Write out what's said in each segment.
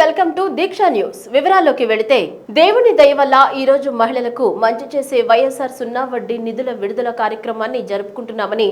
Welcome to Deeksha news. వివరాల్లోకి వెళితే దేవుని దయ వల్ల ఈ రోజు మహిళలకు మంచి చేసే వైఎస్ఆర్ సున్నా వడ్డీ నిధుల విడుదల కార్యక్రమాన్ని జరుపుకుంటున్నామని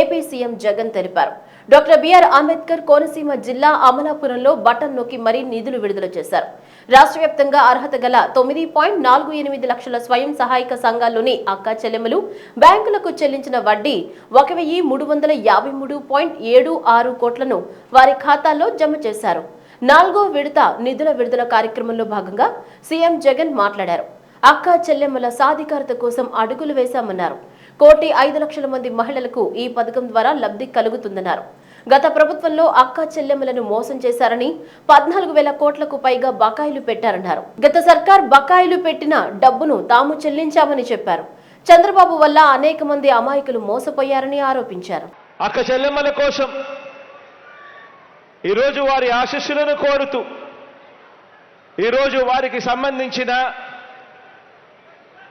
ఏపీ సీఎం జగన్ తెలిపారు. డాక్టర్ బిఆర్ అంబేద్కర్ కోనసీమ జిల్లా అమలాపురంలో బటన్ నొక్కి మరీ నిధులు విడుదల చేశారు. రాష్ట్ర వ్యాప్తంగా అర్హత గల తొమ్మిది పాయింట్ నాలుగు ఎనిమిది లక్షల స్వయం సహాయక సంఘాల్లోని అక్క చెల్లెమ్మలు బ్యాంకులకు చెల్లించిన వడ్డీ ఒక వెయ్యి మూడు వందల యాభై మూడు పాయింట్ ఏడు ఆరు కోట్లను వారి ఖాతాల్లో జమ చేశారు. నాలుగో విడత నిధుల విడుదల కార్యక్రమంలో భాగంగా సీఎం జగన్ మాట్లాడారు. అక్క చెల్లెమ్మల సాధికారత కోసం అడుగులు వేశామన్నారు. కోటి ఐదు లక్షల మంది మహిళలకు ఈ పథకం ద్వారా లబ్ధి కలుగుతుందన్నారు. గత ప్రభుత్వంలో అక్క చెల్లెమ్మలను మోసం చేశారని పద్నాలుగు వేల కోట్లకు పైగా బకాయిలు పెట్టారన్నారు. గత సర్కార్ బకాయిలు పెట్టిన డబ్బును తాము చెల్లించామని చెప్పారు. చంద్రబాబు వల్ల అనేక మంది అమాయకులు మోసపోయారని ఆరోపించారు. అక్క చెల్లెమ్మల కోసం ఈరోజు వారి ఆశస్సులను కోరుతూ ఈరోజు వారికి సంబంధించిన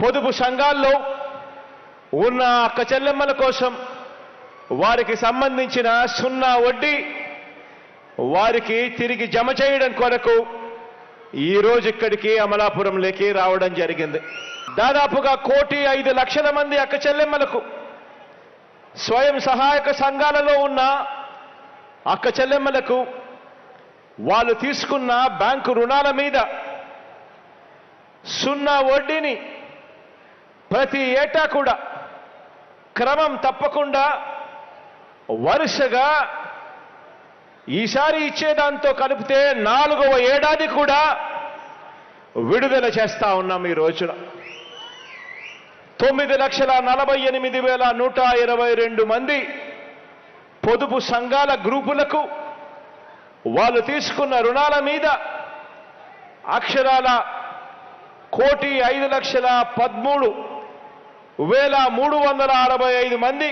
పొదుపు సంఘాల్లో ఉన్న అక్క చెల్లెమ్మల కోసం వారికి సంబంధించిన సున్నా వడ్డీ వారికి తిరిగి జమ చేయడం కొరకు ఈరోజు ఇక్కడికి అమలాపురంలోకి రావడం జరిగింది. దాదాపుగా కోటి ఐదు లక్షల మంది అక్క చెల్లెమ్మలకు స్వయం సహాయక సంఘాలలో ఉన్న అక్క చెల్లెమ్మలకు వాళ్ళు తీసుకున్న బ్యాంకు రుణాల మీద సున్నా వడ్డీని ప్రతి ఏటా కూడా క్రమం తప్పకుండా వరుసగా ఈసారి ఇచ్చేదాంతో కలిపితే నాలుగవ ఏడాది కూడా విడుదల చేస్తా ఉన్నాం ఈ రోజున. తొమ్మిది లక్షల నలభై ఎనిమిది వేల నూట ఇరవై రెండు మంది పొదుపు సంఘాల గ్రూపులకు వాళ్ళు తీసుకున్న రుణాల మీద అక్షరాల కోటి ఐదు లక్షల పదమూడు వేల మూడు వందల అరవై ఐదు మంది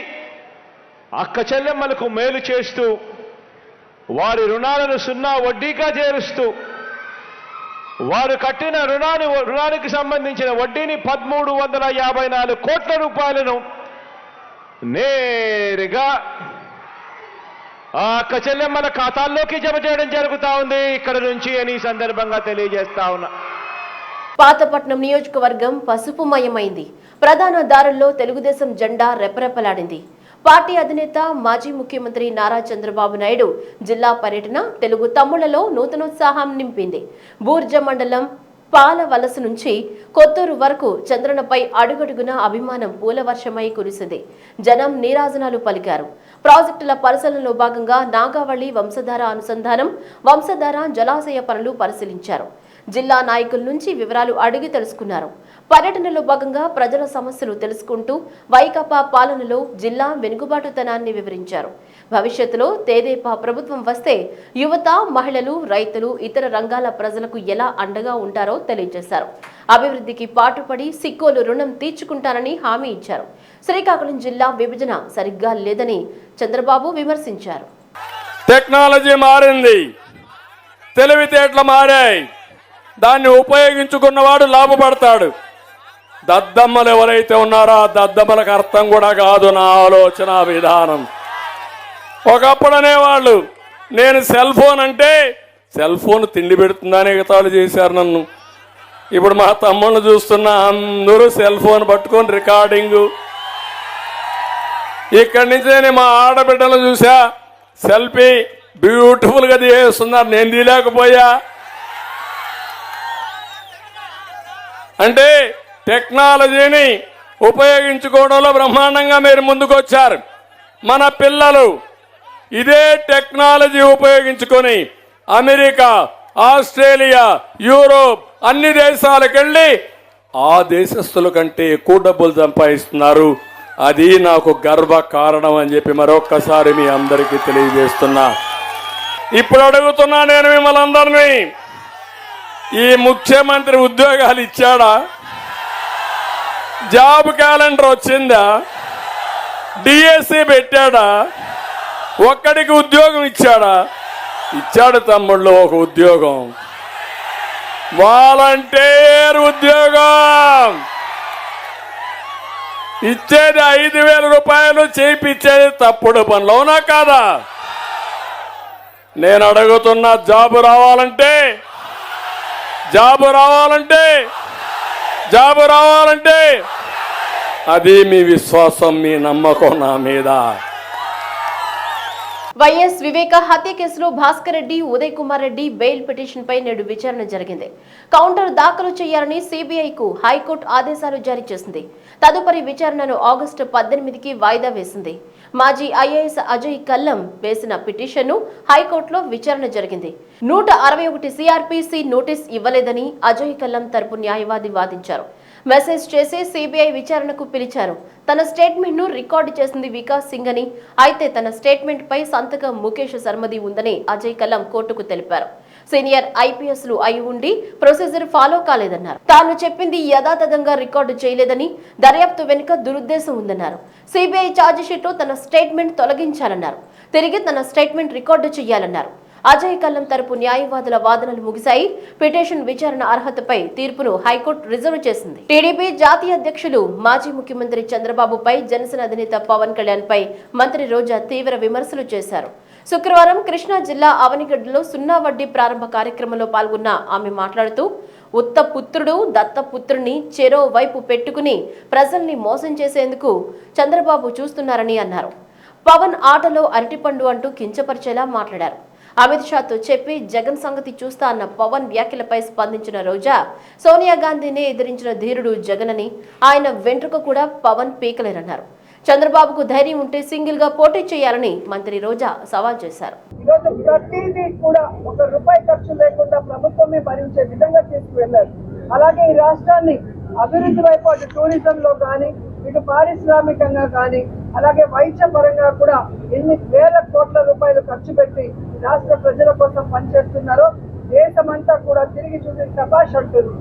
అక్క చెల్లెమ్మలకు మేలు చేస్తూ వారి రుణాలను సున్నా వడ్డీగా చేరుస్తూ వారు కట్టిన రుణాన్ని రుణానికి సంబంధించిన వడ్డీని పదమూడు వందల యాభై నాలుగు కోట్ల రూపాయలను నేరుగా ఆ కచెల్లెం మన ఖాతాల్లోకి జమ చేయడం జరుగుతా ఉంది. ఇక్కడ నుంచి అని సందర్భంగా తెలియజేస్తా ఉన్నా. పాతపట్నం నియోజకవర్గం పసుపుమయమైంది ప్రధాన దారుల్లో తెలుగుదేశం జెండా రెపరెపలాడింది. పార్టీ అధినేత మాజీ ముఖ్యమంత్రి నారా చంద్రబాబు నాయుడు జిల్లా పర్యటన తెలుగు తమ్ముళ్ళలో నూతనోత్సాహం నింపింది. బూర్జ మండలం పాల వలస నుంచి కొత్తూరు వరకు చంద్రనపై అడుగడుగున అభిమానం పూలవర్షమై కురిసింది. జనం నీరాజనాలు పలికారు. ప్రాజెక్టుల పరిశీలనలో భాగంగా నాగావళి వంశధార అనుసంధానం వంశధార జలాశయ పనులు పరిశీలించారు. జిల్లా నాయకుల నుంచి వివరాలు అడిగి తెలుసుకున్నారు. పర్యటనలో భాగంగా ప్రజల సమస్యలు తెలుసుకుంటూ వైకాపా పాలనలో జిల్లా వెనుకబాటుతనాన్ని వివరించారు. భవిష్యత్తులో తేదేపా ప్రభుత్వం వస్తే యువత మహిళలు రైతులు ఇతర రంగాల ప్రజలకు ఎలా అండగా ఉంటారో తెలియజేశారు. అభివృద్ధికి పాటుపడి సిక్కోలు రుణం తీర్చుకుంటారని హామీ ఇచ్చారు. శ్రీకాకుళం జిల్లా విభజన సరిగ్గా లేదని చంద్రబాబు విమర్శించారు. టెక్నాలజీ మారింది. తెలివితేటలు మారాయి. దాన్ని ఉపయోగించుకున్నవాడు లాభపడతాడు. దద్దమ్మలు ఎవరైతే ఉన్నారో ఆ దద్దమ్మలకు అర్థం కూడా కాదు నా ఆలోచన విధానం. ఒకప్పుడు అనేవాళ్ళు నేను సెల్ ఫోన్ అంటే సెల్ ఫోన్ తిండి పెడుతుందని ఎగతాళు చేశారు నన్ను. ఇప్పుడు మా తమ్ముళ్ళు చూస్తున్న అందరూ సెల్ ఫోన్ పట్టుకొని రికార్డింగు. ఇక్కడి నుంచి నేను మా ఆడబిడ్డలు చూసా సెల్ఫీ బ్యూటిఫుల్గా గా నేను తీయలేకపోయా. అంటే టెక్నాలజీని ఉపయోగించుకోవడంలో బ్రహ్మాండంగా మీరు ముందుకు వచ్చారు మన పిల్లలు ఇదే టెక్నాలజీ ఉపయోగించుకొని అమెరికా ఆస్ట్రేలియా యూరోప్ అన్ని దేశాలకు వెళ్ళి ఆ దేశస్తుల కంటే ఎక్కువ డబ్బులు సంపాదిస్తున్నారు. అది నాకు గర్వ కారణం అని చెప్పి మరొక్కసారి మీ అందరికీ తెలియజేస్తున్నా. ఇప్పుడు అడుగుతున్నా నేను మిమ్మల్ని అందరినీ. ఈ ముఖ్యమంత్రి ఉద్యోగాలు ఇచ్చాడా? జాబ్ క్యాలెండర్ వచ్చిందా? డిఎస్సి పెట్టాడా? ఒక్కడికి ఉద్యోగం ఇచ్చాడా? ఇచ్చాడు తమ్ముళ్ళు ఒక ఉద్యోగం. వాలంటీర్ ఉద్యోగం. ఇచ్చేది ఐదు వేల రూపాయలు చేయించేది తప్పుడు పనులు అవునా కాదా? నేను అడుగుతున్న జాబు రావాలంటే జాబు రావాలంటే జాబ్ రావాలంటే అది మీ విశ్వాసం మీ నమ్మకం నా మీద. వైఎస్ వివేక హత్య కేసులో భాస్కర్ రెడ్డి ఉదయ్ కుమార్ రెడ్డి బెయిల్ పిటిషన్ పై నేడు విచారణ జరిగింది. కౌంటర్ దాఖలు చేయాలని సిబిఐకు హైకోర్టు ఆదేశాలు జారీ చేసింది. తదుపరి విచారణను ఆగస్టు పద్దెనిమిదికి వాయిదా వేసింది. మాజీ ఐఏఎస్ అజయ్ కల్లం వేసిన పిటిషన్ను హైకోర్టులో విచారణ జరిగింది. నూట అరవై ఒకటి సిఆర్పిసి నోటీస్ ఇవ్వలేదని అజయ్ కల్లం తరపు న్యాయవాది వాదించారు. మెసేజ్ చేసి సిబిఐ విచారణకు పిలిచారు. తన స్టేట్మెంట్ను రికార్డు చేసింది వికాస్ సింగ్ అని. అయితే తన స్టేట్మెంట్ పై సంతకం ముఖేష్ శర్మది ఉందని అజయ్ కల్లం కోర్టుకు తెలిపారు. సీనియర్ ఐపీఎస్లు అయి ఉండి ప్రొసీజర్ ఫాలో కాలేదన్నారు. తాను చెప్పింది యథాతథంగా రికార్డు చేయలేదని దర్యాప్తు వెనుక దురుద్దేశం ఉందన్నారు. సిబిఐ ఛార్జిషీట్ తన స్టేట్మెంట్ తొలగించాలన్నారు. తిరిగి తన స్టేట్మెంట్ రికార్డు చేయాలన్నారు. అజయ్ కల్లం తరపు న్యాయవాదుల వాదనలు ముగిశాయి. పిటిషన్ విచారణ అర్హతపై తీర్పును హైకోర్టు రిజర్వ్ చేసింది. టీడీపీ జాతీయ అధ్యక్షులు మాజీ ముఖ్యమంత్రి చంద్రబాబుపై జనసేన అధినేత పవన్ కళ్యాణ్ పై మంత్రి రోజా తీవ్ర విమర్శలు చేశారు. శుక్రవారం కృష్ణా జిల్లా అవనిగడ్డలో సున్నా వడ్డీ ప్రారంభ కార్యక్రమంలో పాల్గొన్న ఆమె మాట్లాడుతూ ఉత్త పుత్రుడు దత్తపుత్రుని చెరో వైపు పెట్టుకుని ప్రజల్ని మోసం చేసేందుకు చంద్రబాబు చూస్తున్నారని అన్నారు. పవన్ ఆటలో అరటిపండు అంటూ కించపరిచేలా మాట్లాడారు. అమిత్ షాతో చెప్పి జగన్ సంగతి చూస్తా అన్న పవన్ వ్యాఖ్యలపై స్పందించిన రోజా సోనియా గాంధీని ఎదిరించిన ధీరుడు జగన్ అని ఆయన వెంట్రుక కూడా పవన్ పీకలేరన్నారు. చంద్రబాబుకు ధైర్యం ఉంటే సింగిల్గా పోటీ చేయాలని మంత్రి రోజా సవాల్ చేశారు. ఈరోజు ప్రతిదీ కూడా ఒక రూపాయి ఖర్చు లేకుండా ప్రభుత్వమే భరించే విధంగా తీసుకువెళ్ళారు. అలాగే ఈ రాష్ట్రాన్ని అభివృద్ధి వైపు అటు టూరిజం లో కానీ ఇటు పారిశ్రామికంగా కానీ అలాగే వైద్య పరంగా కూడా ఎన్ని వేల కోట్ల రూపాయలు ఖర్చు పెట్టి రాష్ట్ర ప్రజల కోసం పనిచేస్తున్నారో దేశమంతా కూడా తిరిగి చూసి శబాష్ అంటుంది.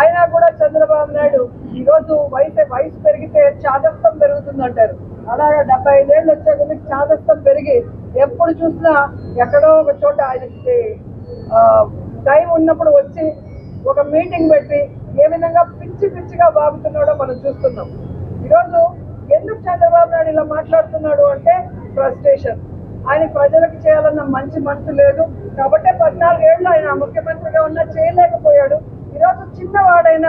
అయినా కూడా చంద్రబాబు నాయుడు ఈ రోజు వయసు వయసు పెరిగితే చాదస్తం పెరుగుతుందంటారు. అలాగే డెబ్బై ఐదేళ్ళు వచ్చే కొద్ది చాదస్తం పెరిగి ఎప్పుడు చూసినా ఎక్కడో ఒక చోట ఆయనకి టైం ఉన్నప్పుడు వచ్చి ఒక మీటింగ్ పెట్టి ఏ విధంగా పిచ్చి పిచ్చిగా బాగుతున్నాడో మనం చూస్తున్నాం. ఈరోజు ఎందుకు చంద్రబాబు నాయుడు ఇలా మాట్లాడుతున్నాడు అంటే ఫ్రస్ట్రేషన్. ఆయన ప్రజలకు చేయాలన్న మంచి మనసు లేదు. కాబట్టి పద్నాలుగేళ్ళు ఆయన ముఖ్యమంత్రిగా ఉన్నా చేయలేకపోయాడు. ఈరోజు చిన్నవాడైన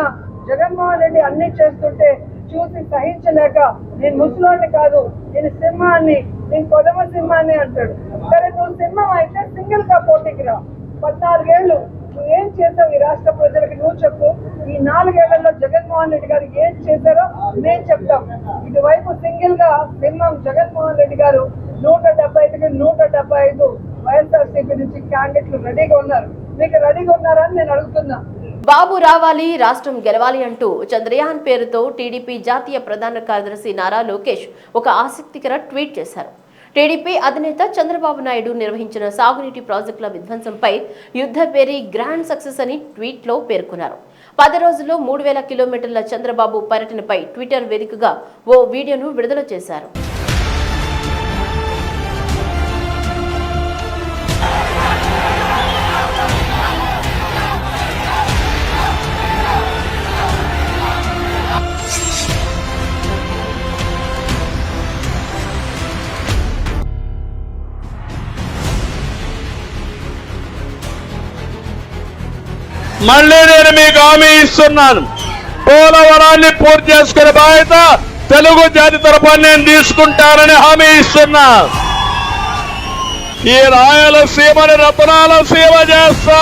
జగన్మోహన్ రెడ్డి అన్ని చేస్తుంటే చూసి సహించలేక నేను ముసలోని కాదు నేను సింహాన్ని నేను కొదమ సింహాన్ని అంటాడు. సరే నువ్వు సింహం అయితే సింగిల్గా పోటీకి రా. పద్నాలుగేళ్ళు నువ్వు ఏం చేసావు ఈ రాష్ట్ర ప్రజలకు నువ్వు చెప్పు. ఈ నాలుగేళ్ళలో జగన్మోహన్ రెడ్డి గారు ఏం చేశారో నేను చెప్తాం. ఇటువైపు సింగిల్గా సింహం జగన్మోహన్ రెడ్డి గారు నూట డెబ్బై ఐదుకి నూట డెబ్బై ఐదు వైఎస్ఆర్సీపీ నుంచి క్యాండిడేట్లు రెడీగా ఉన్నారు. మీకు రెడీగా నేను అడుగుతున్నా. బాబు రావాలి రాష్ట్రం గెలవాలి అంటూ చంద్రయాన్ పేరుతో టీడీపీ జాతీయ ప్రధాన కార్యదర్శి నారా లోకేష్ ఒక ఆసక్తికర ట్వీట్ చేశారు. టీడీపీ అధినేత చంద్రబాబు నాయుడు నిర్వహించిన సాగునీటి ప్రాజెక్టుల విధ్వంసంపై యుద్ధ పేరి గ్రాండ్ సక్సెస్ అని ట్వీట్లో పేర్కొన్నారు. పది రోజుల్లో మూడు వేల కిలోమీటర్ల చంద్రబాబు పర్యటనపై ట్విట్టర్ వేదికగా ఓ వీడియోను విడుదల చేశారు. మళ్ళీ నేను మీకు హామీ ఇస్తున్నాను. పోలవరాన్ని పూర్తి చేసుకునే బాధ్యత తెలుగు జాతి తరపున నేను తీసుకుంటానని హామీ ఇస్తున్నా. ఈ రాయలసీమని రత్నాల సీమ చేస్తా.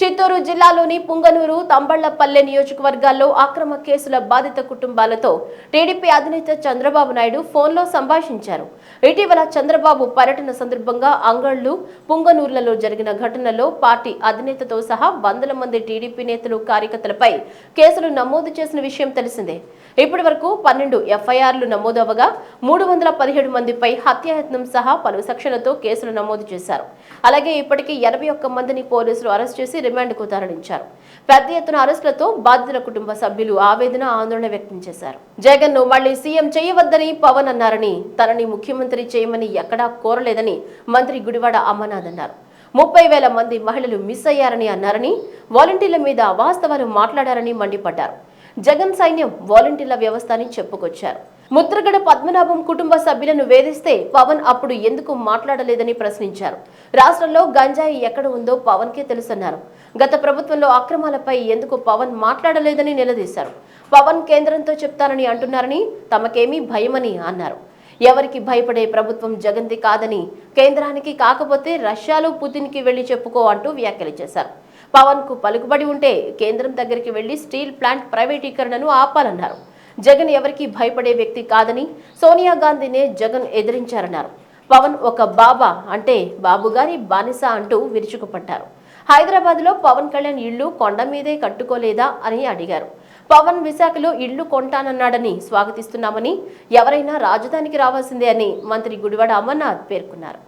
చిత్తూరు జిల్లాలోని పుంగనూరు తంబళ్ళపల్లె నియోజకవర్గాల్లో అక్రమ కేసుల బాధిత కుటుంబాలతో టీడీపీ అధినేత చంద్రబాబు నాయుడు ఫోన్లో సంభాషించారు. ఇటీవల చంద్రబాబు పర్యటన సందర్భంగా అంగళ్ళు పుంగనూర్లలో జరిగిన ఘటనలో పార్టీ అధినేతతో సహా వందల మంది టీడీపీ నేతలు కార్యకర్తలపై కేసులు నమోదు చేసిన విషయం తెలిసిందే. ఇప్పటి వరకు పన్నెండు ఎఫ్ఐఆర్లు నమోదవగా మూడు వందల పదిహేడు మందిపై హత్యాయత్నం సహా పలు సెక్షన్లతో కేసులు నమోదు చేశారు. అలాగే ఇప్పటికీ ఎనభై ఒక్క మందిని పోలీసులు అరెస్ట్ చేసి రిమాండ్కు తరలించారు. పెద్ద ఎత్తున అరెస్టులతో బాధితుల కుటుంబ సభ్యులు ఆవేదన ఆందోళన వ్యక్తం చేశారు. జగన్ను మళ్ళీ సీఎం చేయవద్దని పవన్ అన్నారని తనని ముఖ్యమంత్రి చేయమని ఎక్కడా కోరలేదని మంత్రి గుడివాడ అమర్నాథ్ అన్నారు. ముప్పై వేల మంది మహిళలు మిస్ అయ్యారని అన్నారని వాలంటీర్ల మీద వాస్తవాలు మాట్లాడారని మండిపడ్డారు. జగన్ సైన్యం వాలంటీర్ల వ్యవస్థ అని చెప్పుకొచ్చారు. ముద్రగడ పద్మనాభం కుటుంబ సభ్యులను వేధిస్తే పవన్ అప్పుడు ఎందుకు మాట్లాడలేదని ప్రశ్నించారు. రాష్ట్రంలో గంజాయి ఎక్కడ ఉందో పవన్ కే తెలుసన్నారు. గత ప్రభుత్వంలో అక్రమాలపై ఎందుకు పవన్ మాట్లాడలేదని నిలదీశారు. పవన్ కేంద్రంతో చెప్తానని అంటున్నారని తమకేమీ భయమని అన్నారు. ఎవరికి భయపడే ప్రభుత్వం జగన్ది కాదని కేంద్రానికి కాకపోతే రష్యాలో పుతిన్కి వెళ్ళి చెప్పుకో అంటూ వ్యాఖ్యలు చేశారు. పవన్కు పలుకుబడి ఉంటే కేంద్రం దగ్గరికి వెళ్ళి స్టీల్ ప్లాంట్ ప్రైవేటీకరణను ఆపాలన్నారు. జగన్ ఎవరికి భయపడే వ్యక్తి కాదని సోనియా గాంధీనే జగన్ ఎదిరించారన్నారు. పవన్ ఒక బాబా అంటే బాబుగారి బానిస అంటూ విరుచుకుపడ్డారు. హైదరాబాద్లో పవన్ కళ్యాణ్ ఇళ్ళు కొండ మీదే కట్టుకోలేదా అని అడిగారు. పవన్ విశాఖలో ఇళ్ళు కొంటానన్నాడని స్వాగతిస్తున్నామని ఎవరైనా రాజధానికి రావాల్సిందే అని మంత్రి గుడివాడ అమర్నాథ్ పేర్కొన్నారు.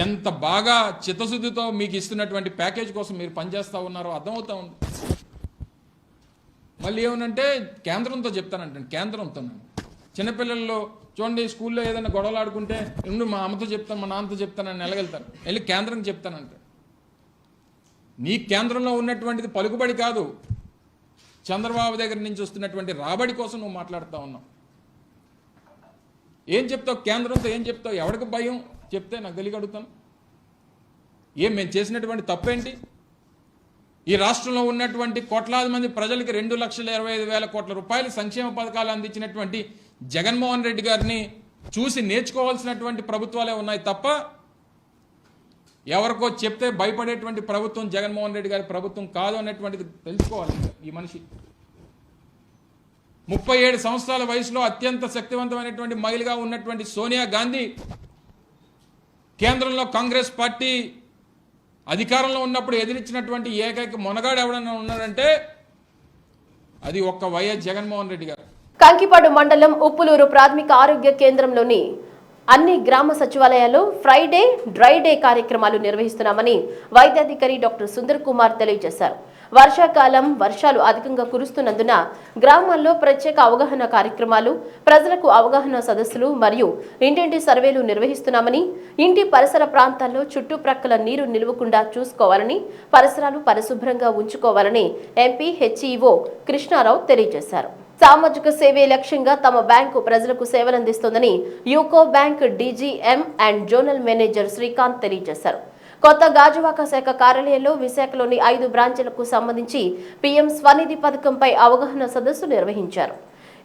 ఎంత బాగా చిత్తశుద్ధితో మీకు ఇస్తున్నటువంటి ప్యాకేజ్ కోసం మీరు పనిచేస్తూ ఉన్నారో అర్థమవుతా ఉంది. మళ్ళీ ఏమనంటే కేంద్రంతో చెప్తానంటే కేంద్రంతో చిన్నపిల్లల్లో చూడండి స్కూల్లో ఏదైనా గొడవలు ఆడుకుంటే ఉండు మా అమ్మతో చెప్తాను మా నాన్నతో చెప్తానని వెళ్ళగెళ్తాను వెళ్ళి కేంద్రంకి చెప్తానంటే. నీ కేంద్రంలో ఉన్నటువంటిది పలుకుబడి కాదు. చంద్రబాబు దగ్గర నుంచి వస్తున్నటువంటి రాబడి కోసం నువ్వు మాట్లాడుతూ ఉన్నావు. ఏం చెప్తావు? కేంద్రంతో ఏం చెప్తావు? ఎవరికి భయం? చెప్తే నాకు తెలియ అడుగుతాను. ఏం మేము చేసినటువంటి తప్పేంటి? ఈ రాష్ట్రంలో ఉన్నటువంటి కోట్లాది మంది ప్రజలకి రెండు లక్షల ఇరవై ఐదు వేల కోట్ల రూపాయల సంక్షేమ పథకాలు అందించినటువంటి జగన్మోహన్ రెడ్డి గారిని చూసి నేర్చుకోవాల్సినటువంటి ప్రభుత్వాలే ఉన్నాయి తప్ప ఎవరికో చెప్తే భయపడేటువంటి ప్రభుత్వం జగన్మోహన్ రెడ్డి గారి ప్రభుత్వం కాదు అనేటువంటిది తెలుసుకోవాలి ఈ మనిషి. ముప్పై ఏడు సంవత్సరాల వయసులో అత్యంత శక్తివంతమైనటువంటి మహిళగా ఉన్నటువంటి సోనియా గాంధీ కేంద్రంలో కాంగ్రెస్ పార్టీ అధికారంలో ఉన్నప్పుడు ఎదిరించినటువంటి ఏకైక మొనగాడు ఎవడన్నా ఉన్నాడంటే అది ఒక్క వైఎస్ జగన్మోహన్ రెడ్డి గారు. కంకిపాడు మండలం ఉప్పులూరు ప్రాథమిక ఆరోగ్య కేంద్రంలోని అన్ని గ్రామ సచివాలయాల్లో ఫ్రైడే డ్రై డే కార్యక్రమాలు నిర్వహిస్తున్నామని వైద్యాధికారి డాక్టర్ సుందర్ కుమార్ తెలియజేశారు. వర్షాకాలం వర్షాలు అధికంగా కురుస్తున్నందున గ్రామాల్లో ప్రత్యేక అవగాహన కార్యక్రమాలు ప్రజలకు అవగాహన సదస్సులు మరియు ఇంటింటి సర్వేలు నిర్వహిస్తున్నామని ఇంటి పరిసర ప్రాంతాల్లో చుట్టుప్రక్కల నీరు నిలవకుండా చూసుకోవాలని పరిసరాలు పరిశుభ్రంగా ఉంచుకోవాలని ఎంపీ హెచ్ఈఓ కృష్ణారావు తెలియజేశారు. సామాజిక సేవే లక్ష్యంగా తమ బ్యాంకు ప్రజలకు సేవలందిస్తోందని UCO bank DGM and zonal manager Srikanth తెలియజేశారు. కొత్త గాజువాక శాఖ కార్యాలయంలో విశాఖలోని ఐదు బ్రాంచీలకు సంబంధించి పీఎం స్వనిధి పథకంపై అవగాహన సదస్సు నిర్వహించారు.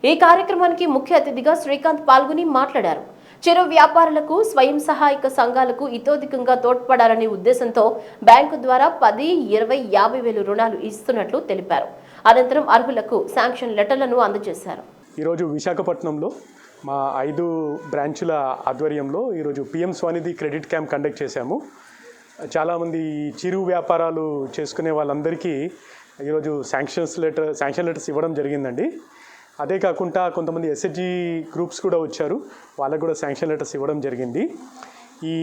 ఈ కార్యక్రమానికి ముఖ్య అతిథిగా శ్రీకాంత్ పాల్గొని మాట్లాడారు. చిరు వ్యాపారులకు స్వయం సహాయక సంఘాలకు ఇతోధికంగా తోడ్పడాలనే ఉద్దేశంతో బ్యాంకు ద్వారా పది ఇరవై యాభై వేలు రుణాలు ఇస్తున్నట్లు తెలిపారు. అనంతరం అర్హులకు శాంక్షన్ లెటర్లను అందజేశారు. ఈరోజు విశాఖపట్నంలో మా ఐదు బ్రాంచుల ఆధ్వర్యంలో ఈరోజు PM SVANidhi credit camp conduct చేశాము. చాలామంది చిరు వ్యాపారాలు చేసుకునే వాళ్ళందరికీ ఈరోజు శాంక్షన్స్ లెటర్ శాంక్షన్ లెటర్స్ ఇవ్వడం జరిగిందండి. అదే కాకుండా కొంతమంది ఎస్హెచ్జి గ్రూప్స్ కూడా వచ్చారు. వాళ్ళకు కూడా శాంక్షన్ లెటర్స్ ఇవ్వడం జరిగింది. ఈ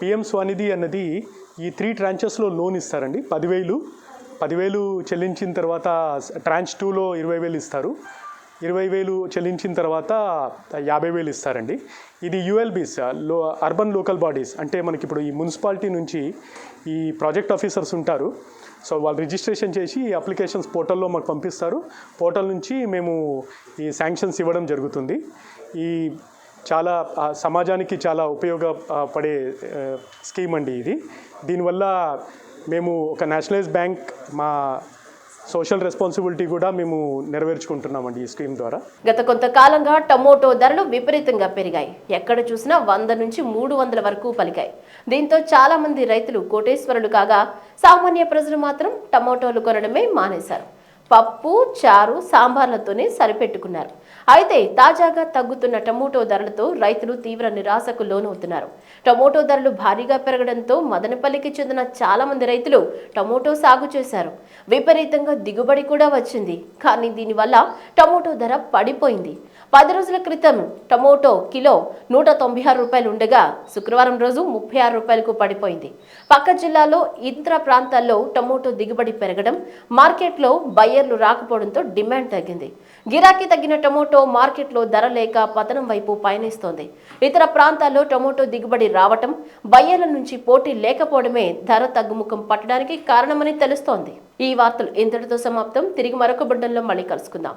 పిఎం స్వానిధి అన్నది ఈ త్రీ ట్రాంచెస్లో లోన్ ఇస్తారండి. పదివేలు పదివేలు చెల్లించిన తర్వాత ట్రాంచ్ టూలో ఇరవై వేలు ఇస్తారు. ఇరవై వేలు చెల్లించిన తర్వాత యాభై వేలు ఇస్తారండి. ఇది యూఎల్బీస్లో అర్బన్ లోకల్ బాడీస్. అంటే మనకి ఇప్పుడు ఈ మున్సిపాలిటీ నుంచి ఈ ప్రాజెక్ట్ ఆఫీసర్స్ ఉంటారు. సో వాళ్ళు రిజిస్ట్రేషన్ చేసి ఈ అప్లికేషన్స్ పోర్టల్లో మాకు పంపిస్తారు. పోర్టల్ నుంచి మేము ఈ శాంక్షన్స్ ఇవ్వడం జరుగుతుంది. ఈ చాలా సమాజానికి చాలా ఉపయోగపడే స్కీమ్ అండి ఇది. దీనివల్ల మేము ఒక నేషనలైజ్ బ్యాంక్ మా సోషల్ రెస్పాన్సిబిలిటీ కూడా మేము నెరవేర్చుకుంటున్నామండి ఈ స్కీమ్ ద్వారా. గత కొంతకాలంగా టమోటో ధరలు విపరీతంగా పెరిగాయి. ఎక్కడ చూసినా వంద నుంచి మూడు వందల వరకు పలికాయి. దీంతో చాలా మంది రైతులు కోటేశ్వరులు కాగా సామాన్య ప్రజలు మాత్రం టమోటోలు కొనడమే మానేశారు. పప్పు చారు సాంబార్లతోనే సరిపెట్టుకున్నారు. అయితే తాజాగా తగ్గుతున్న టమోటో ధరలతో రైతులు తీవ్ర నిరాశకు లోనవుతున్నారు. టమోటో ధరలు భారీగా పెరగడంతో మదనపల్లికి చెందిన చాలా మంది రైతులు టమోటో సాగు చేశారు. విపరీతంగా దిగుబడి కూడా వచ్చింది. కానీ దీనివల్ల టమోటో ధర పడిపోయింది. పది రోజుల క్రితం టమోటో కిలో నూట తొంభై ఆరు రూపాయలు ఉండగా శుక్రవారం రోజు ముప్పై ఆరు రూపాయలకు పడిపోయింది. పక్క జిల్లాలో ఇతర ప్రాంతాల్లో టమోటో దిగుబడి పెరగడం మార్కెట్లో బయ్యర్లు రాకపోవడంతో డిమాండ్ తగ్గింది. గిరాకీ తగ్గిన టమోటో మార్కెట్లో ధర లేక పతనం వైపు పయనిస్తోంది. ఇతర ప్రాంతాల్లో టమోటో దిగుబడి రావటం బయ్యర్ల నుంచి పోటీ లేకపోవడమే ధర తగ్గుముఖం పట్టడానికి కారణమని తెలుస్తోంది. ఈ వార్తలు ఇంతటితో సమాప్తం. తిరిగి మరొక బృందంలో మళ్ళీ కలుసుకుందాం.